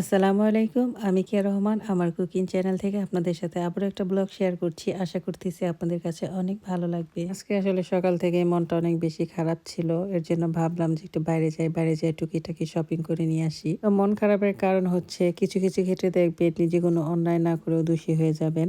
আসসালামু আলাইকুম, আমি কিয়া রহমান, আমার কুকিং চ্যানেল থেকে আপনাদের সাথে আবারও একটা ব্লগ শেয়ার করছি। আশা করতেছি আপনাদের কাছে অনেক ভালো লাগবে। আজকে আসলে সকাল থেকে মনটা অনেক বেশি খারাপ ছিল, এর জন্য ভাবলাম যে একটু বাইরে যাই বাইরে যাই টুকিটাকি শপিং করে নিয়ে আসি। মন খারাপের কারণ হচ্ছে, কিছু কিছু ক্ষেত্রে দেখবেন নিজে কোনো অন্যায় না করেও দোষী হয়ে যাবেন।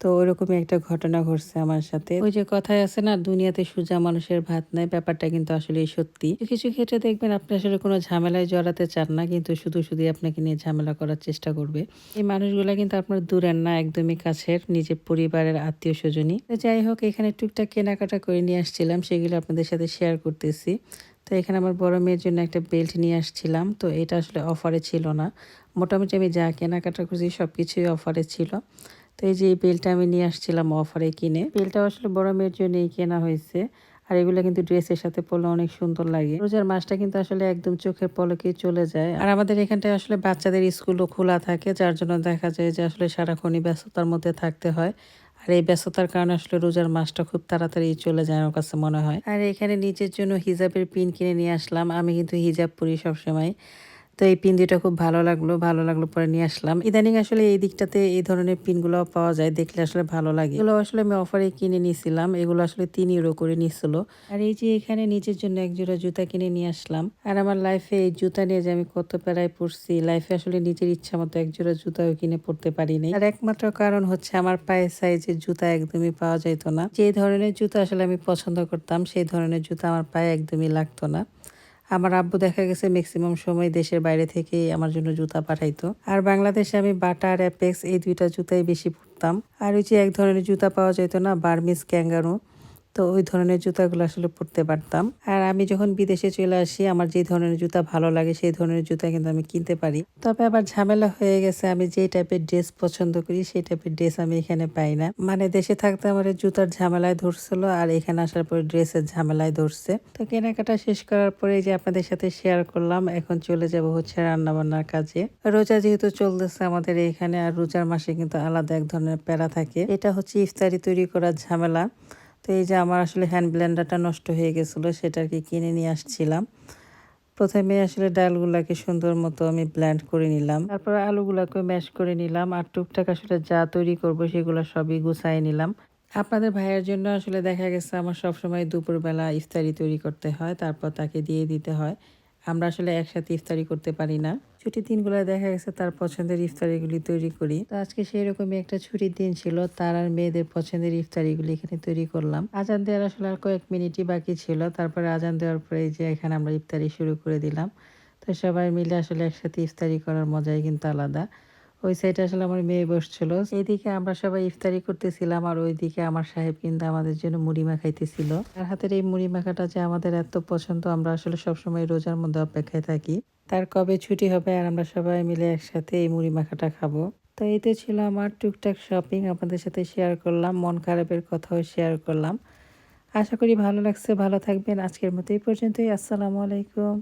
তো ওরকমই একটা ঘটনা ঘটছে আমার সাথে। ওই যে কথায় আছে না, দুনিয়াতে সোজা মানুষের ভাত নাই, ব্যাপারটা কিন্তু আসলে সত্যি। কিছু ক্ষেত্রে দেখবেন আপনি আসলে কোনো ঝামেলায় জড়াতে চান না, কিন্তু শুধু শুধু আপনাকে নিয়ে ঝামেলা করার চেষ্টা করবে। এই মানুষগুলো কিন্তু আপনার দূরের না, একদমই কাছের নিজের পরিবারের আত্মীয় স্বজনই। যাই হোক, এখানে টুকটাক কেনাকাটা করে নিয়ে আসছিলাম, সেগুলো আপনাদের সাথে শেয়ার করতেছি। তো এখানে আমার বড় মেয়ের জন্য একটা বেল্ট নিয়ে আসছিলাম, তো এটা আসলে অফারে ছিল না। মোটামুটি আমি যা কেনাকাটা করছি সব কিছুই অফারে ছিল। তো এই যে এই বেলটা আমি নিয়ে আসছিলাম অফারে কিনে। বেলটা আসলে বড় মেয়ের জন্যই কেনা হয়েছে। আর এগুলো কিন্তু ড্রেসের সাথে পরলে অনেক সুন্দর লাগে। রোজার মাসটা কিন্তু আসলে একদম চোখের পলকে চলে যায়। আর আমাদের এখানটায় আসলে বাচ্চাদের স্কুলও খোলা থাকে, যার জন্য দেখা যায় যে আসলে সারাক্ষণই ব্যস্ততার মধ্যে থাকতে হয়। আর এই ব্যস্ততার কারণে আসলে রোজার মাসটা খুব তাড়াতাড়ি চলে যায় আমার কাছে মনে হয়। আর এখানে নিজের জন্য হিজাবের পিন কিনে নিয়ে আসলাম। আমি কিন্তু হিজাব পরি সবসময়। তো এই পিন খুব ভালো লাগল ভালো লাগল পরে নিয়ে আসলাম। ইদানিং আসলে এই দিকটাতে এই ধরনের পিনগুলো পাওয়া যায়, দেখলে আসলে ভালো লাগে। এগুলো আসলে আমি অফারে কিনে নিয়েছিলাম, এগুলো আসলে তিন ইউরো করে নিয়েছিল। আর এই যে এখানে নিজের জন্য এক জোড়া জুতা কিনে নিয়ে আসলাম। আর আমার লাইফে এই জুতা নিয়ে যে আমি কত প্যারায় পড়ছি লাইফে আসলে নিজের ইচ্ছা মতো এক জোড়া জুতাও কিনে পড়তে পারিনি আর একমাত্র কারণ হচ্ছে আমার পায়ের সাইজের জুতা একদমই পাওয়া যেত না। যে ধরনের জুতা আসলে আমি পছন্দ করতাম, সেই ধরনের জুতা আমার পায়ে একদমই লাগতো না। আমার আব্বু দেখা গেছে ম্যাক্সিমাম সময় দেশের বাইরে থেকে আমার জন্য জুতা পাঠাইতো। আর বাংলাদেশে আমি বাটা আর অ্যাপেক্স এই দুইটা জুতাই বেশি পরতাম। আর ওই যে এক ধরনের জুতা পাওয়া যেত না বার্মিস ক্যাঙ্গারু। তো ওই ধরনের জুতাগুলো আসলে পরতে পারতাম। আর আমি যখন বিদেশে চলে আসি, আমার যে ধরনের জুতা ভালো লাগে, সেই ধরনের জুতা কিন্তু আমি কিনতে পারি। তবে আবার ঝামেলা হয়ে গেছে, আমি যে টাইপের ড্রেস পছন্দ করি, সেই টাইপের ড্রেস আমি এখানে পাই না। মানে দেশে থাকতে আমার জুতার ঝামেলায় ধরছিল, আর এখানে আসার পরে ড্রেসের ঝামেলায় ধরছে। তো কেনাকাটা শেষ করার পরে যে আপনাদের সাথে শেয়ার করলাম, এখন চলে যাব হচ্ছে রান্না বান্নার কাজে। রোজা যেহেতু চলতেছে আমাদের এখানে, আর রোজার মাসে কিন্তু আলাদা এক ধরনের প্যারা থাকে। এটা হচ্ছে ইফতারি তৈরি করার ঝামেলা। তো এই যে আমার আসলে হ্যান্ড ব্লেন্ডারটা নষ্ট হয়ে গেছিল সেটাকে কিনে নিয়ে আসছিলাম। প্রথমে আসলে ডালগুলাকে সুন্দর মতো আমি ব্ল্যান্ড করে নিলাম। তারপর আলুগুলাকে ম্যাশ করে নিলাম আর টুকটাক আসলে যা তৈরি করব সেগুলো সবই গুছাই নিলাম। আপনাদের ভাইয়ের জন্য আসলে দেখা গেছে আমার সবসময় দুপুরবেলা ইফতারি তৈরি করতে হয়, তারপর তাকে দিয়ে দিতে হয়। আমরা আসলে একসাথে ইফতারি করতে পারি না। ছুটির দিনগুলো দেখা গেছে তার পছন্দের ইফতারিগুলি তৈরি করি। তো আজকে সেই রকমই একটা ছুটির দিন ছিল, তার আর মেয়েদের পছন্দের ইফতারিগুলি এখানে তৈরি করলাম। আজান দেওয়ার আসলে আর কয়েক মিনিটই বাকি ছিল, তারপরে আজান দেওয়ার পরে যে এখানে আমরা ইফতারি শুরু করে দিলাম। তো সবাই মিলে আসলে একসাথে ইফতারি করার মজাই কিন্তু আলাদা। ওই সাইডে আসলে আমার মেয়ে বসছিল। এইদিকে আমরা সবাই ইফতারি করতেছিলাম আর ওইদিকে আমার সাহেব কিন্তু আমাদের জন্য মুড়ি মাখাইতেছিল। তার হাতের এই মুড়ি মাখাটা যে আমাদের এত পছন্দ, আমরা আসলে সবসময় রোজার মধ্যে অপেক্ষায় থাকি। তার কবে ছুটি হবে আর আমরা সবাই মিলে একসাথে এই মুড়ি মাখাটা খাব। তো এইতে ছিল আমার টুকটাক শপিং, আপনাদের সাথে শেয়ার করলাম, মন খারাপের কথাও শেয়ার করলাম। আশা করি ভালো লাগছে, ভালো থাকবেন। আজকের মতো এই পর্যন্তই, আসসালামু আলাইকুম।